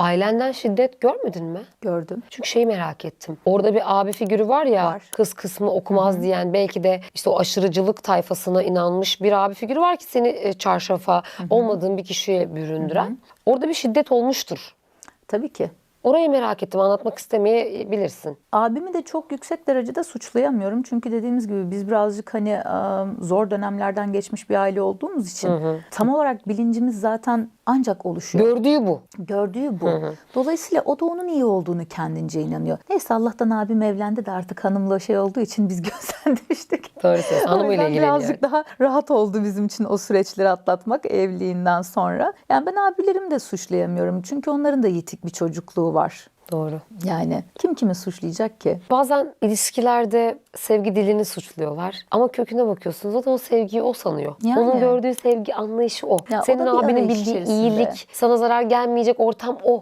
Ailenden şiddet görmedin mi? Gördüm. Çünkü şeyi merak ettim. Orada bir abi figürü var ya Var. kız kısmı okumaz diyen belki de işte o aşırıcılık tayfasına inanmış bir abi figürü var ki seni e, çarşafa olmadığın bir kişiye büründüren. Orada bir şiddet olmuştur. Tabii ki. Orayı merak ettim. Anlatmak istemeyebilirsin. Abimi de çok yüksek derecede suçlayamıyorum. Çünkü dediğimiz gibi biz birazcık hani e, zor dönemlerden geçmiş bir aile olduğumuz için tam olarak bilincimiz zaten ancak oluşuyor. Gördüğü bu. Gördüğü bu. Dolayısıyla o da onun iyi olduğunu kendince inanıyor. Neyse Allah'tan abim evlendi de artık hanımla şey olduğu için biz gözden düştük. Doğru söylüyorsun. Hanımıyla ilgileniyor. birazcık daha rahat oldu bizim için o süreçleri atlatmak evliliğinden sonra. Yani ben abilerimi de suçlayamıyorum. Çünkü onların da yitik bir çocukluğu var. Doğru. Yani kim kimi suçlayacak ki? Bazen ilişkilerde sevgi dilini suçluyorlar. Ama köküne bakıyorsunuz zaten o sevgiyi o sanıyor. Yani. Onun gördüğü sevgi anlayışı o. Ya o Senin da bir abinin bildiği iyilik, sana zarar gelmeyecek ortam o.